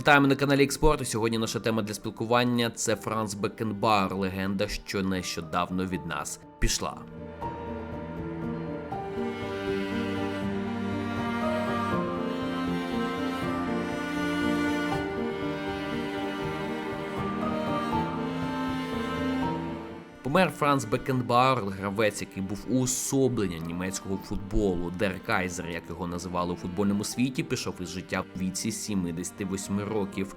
Вітаємо на каналі Експорту. Сьогодні наша тема для спілкування це Франц Бекенбар, легенда, що нещодавно від нас пішла. Помер Франц Бекенбар, гравець, який був уособленням німецького футболу. Дер Кайзер, як його називали у футбольному світі, пішов із життя в віці 78 років.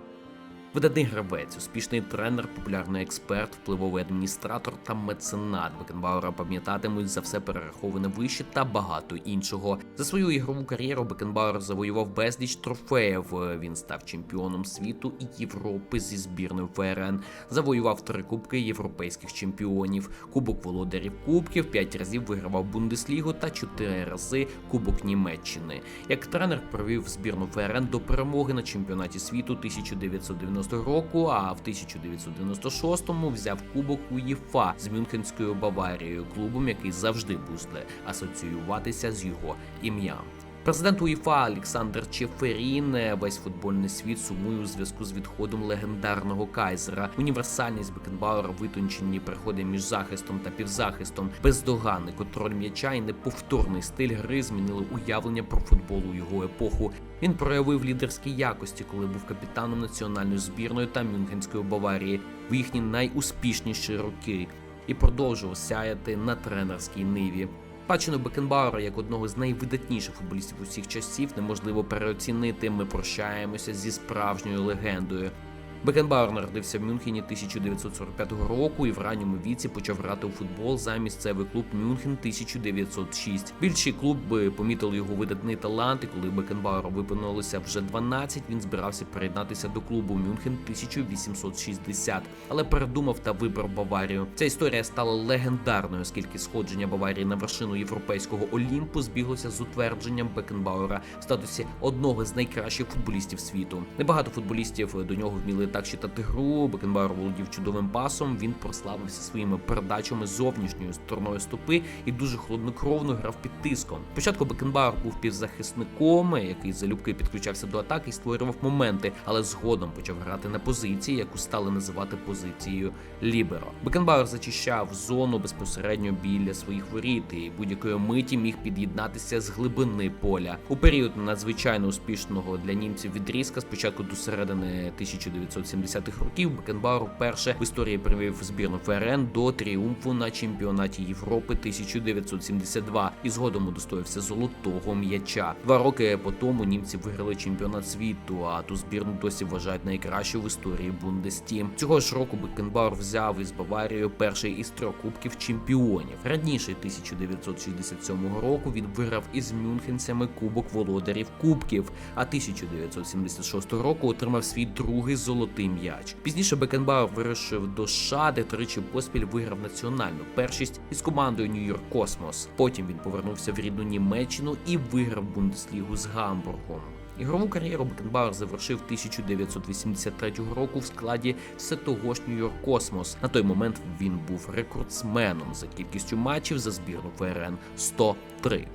Видатний гравець, успішний тренер, популярний експерт, впливовий адміністратор та меценат Бекенбауера пам'ятатимуть за все перераховане вище та багато іншого. За свою ігрову кар'єру Бекенбауер завоював безліч трофеїв. Він став чемпіоном світу і Європи зі збірною ФРН. Завоював три кубки європейських чемпіонів, кубок володарів кубків, п'ять разів вигравав Бундеслігу та чотири рази Кубок Німеччини. Як тренер провів збірну ФРН до перемоги на чемпіонаті світу 1990 року, а в 1996-му взяв кубок УЄФА з Мюнхенською Баварією, клубом, який завжди буде асоціюватися з його ім'ям. Президент УЄФА Олександр Чеферін весь футбольний світ сумує у зв'язку з відходом легендарного кайзера. Універсальність Бекенбауера, витончені переходи між захистом та півзахистом, бездоганний контроль м'яча і неповторний стиль гри змінили уявлення про футбол у його епоху. Він проявив лідерські якості, коли був капітаном національної збірної та Мюнхенської Баварії в їхні найуспішніші роки і продовжував сяяти на тренерській ниві. Спадщину Бекенбауера як одного з найвидатніших футболістів усіх часів неможливо переоцінити. Ми прощаємося зі справжньою легендою. Бекенбауер народився в Мюнхені 1945 року і в ранньому віці почав грати у футбол за місцевий клуб Мюнхен 1906. Більші клуби помітили його видатний талант, і коли Бекенбауеру виповнилося вже 12, він збирався приєднатися до клубу Мюнхен 1860, але передумав та вибрав Баварію. Ця історія стала легендарною, оскільки сходження Баварії на вершину європейського Олімпу збіглося з утвердженням Бекенбауера в статусі одного з найкращих футболістів світу. Небагато футболістів до нього вміли так читати гру. Бекенбауер володів чудовим пасом. Він прославився своїми передачами зовнішньою стороною стопи і дуже хладнокровно грав під тиском. Спочатку Бекенбауер був півзахисником, який залюбки підключався до атаки і створював моменти, але згодом почав грати на позиції, яку стали називати позицією ліберо. Бекенбауер зачищав зону безпосередньо біля своїх воріт і будь-якої миті міг під'єднатися з глибини поля. У період надзвичайно успішного для німців відрізка спочатку до середини 1970-х років Бекенбауер вперше в історії привів збірну ФРН до тріумфу на чемпіонаті Європи 1972 і згодом удостоївся золотого м'яча. Два роки по тому німці виграли чемпіонат світу, а ту збірну досі вважають найкращою в історії Бундестім. Цього ж року Бекенбауер взяв із Баварією перший із трьох кубків чемпіонів. Раніше 1967 року він виграв із мюнхенцями Кубок володарів Кубків, а 1976 року отримав свій другий золотий м'яч. Пізніше Бекенбауер вирушив до США, де тричі поспіль виграв національну першість із командою Нью-Йорк Космос. Потім він повернувся в рідну Німеччину і виграв Бундеслігу з Гамбургом. Ігрову кар'єру Бекенбауер завершив 1983 року в складі все того ж Нью-Йорк Космос. На той момент він був рекордсменом за кількістю матчів за збірну ФРН 103.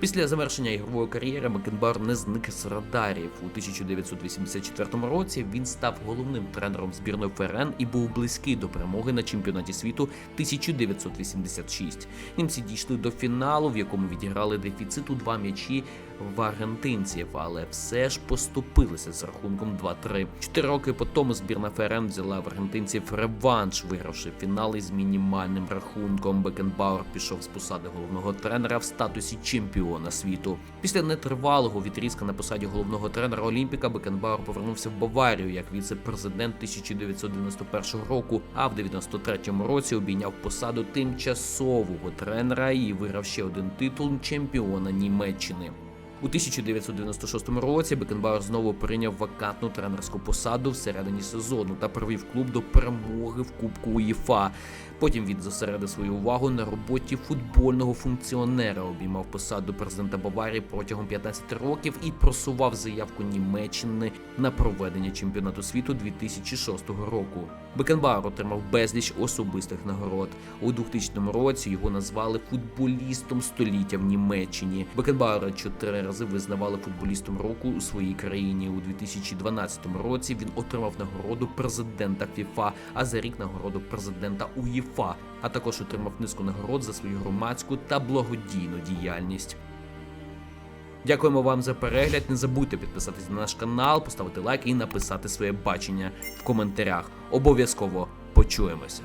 Після завершення ігрової кар'єри Макенбар не зник з радарів. У 1984 році він став головним тренером збірної ФРН і був близький до перемоги на чемпіонаті світу 1986. Німці дійшли до фіналу, в якому відіграли дефіциту два м'ячі в аргентинців, але все ж поступилися з рахунком 2-3. Чотири роки по тому збірна ФРН взяла в аргентинців реванш, вигравши фінал із мінімальним рахунком. Бекенбауер пішов з посади головного тренера в статусі чемпіона світу. Після нетривалого відрізка на посаді головного тренера Олімпіка Бекенбауер повернувся в Баварію як віце-президент 1991 року. А в 93-му році обійняв посаду тимчасового тренера і виграв ще один титул чемпіона Німеччини. У 1996 році Бекенбауер знову прийняв вакантну тренерську посаду всередині сезону та привів клуб до перемоги в Кубку УЄФА. Потім він зосередив свою увагу на роботі футбольного функціонера, обіймав посаду президента Баварії протягом 15 років і просував заявку Німеччини на проведення чемпіонату світу 2006 року. Бекенбауер отримав безліч особистих нагород. У 2000 році його назвали футболістом століття в Німеччині. Бекенбауера чотири рази визнавали футболістом року у своїй країні. У 2012 році він отримав нагороду президента ФІФА, а за рік нагороду президента УЄФА, а також отримав низку нагород за свою громадську та благодійну діяльність. Дякуємо вам за перегляд. Не забудьте підписатись на наш канал, поставити лайк і написати своє бачення в коментарях. Обов'язково почуємося.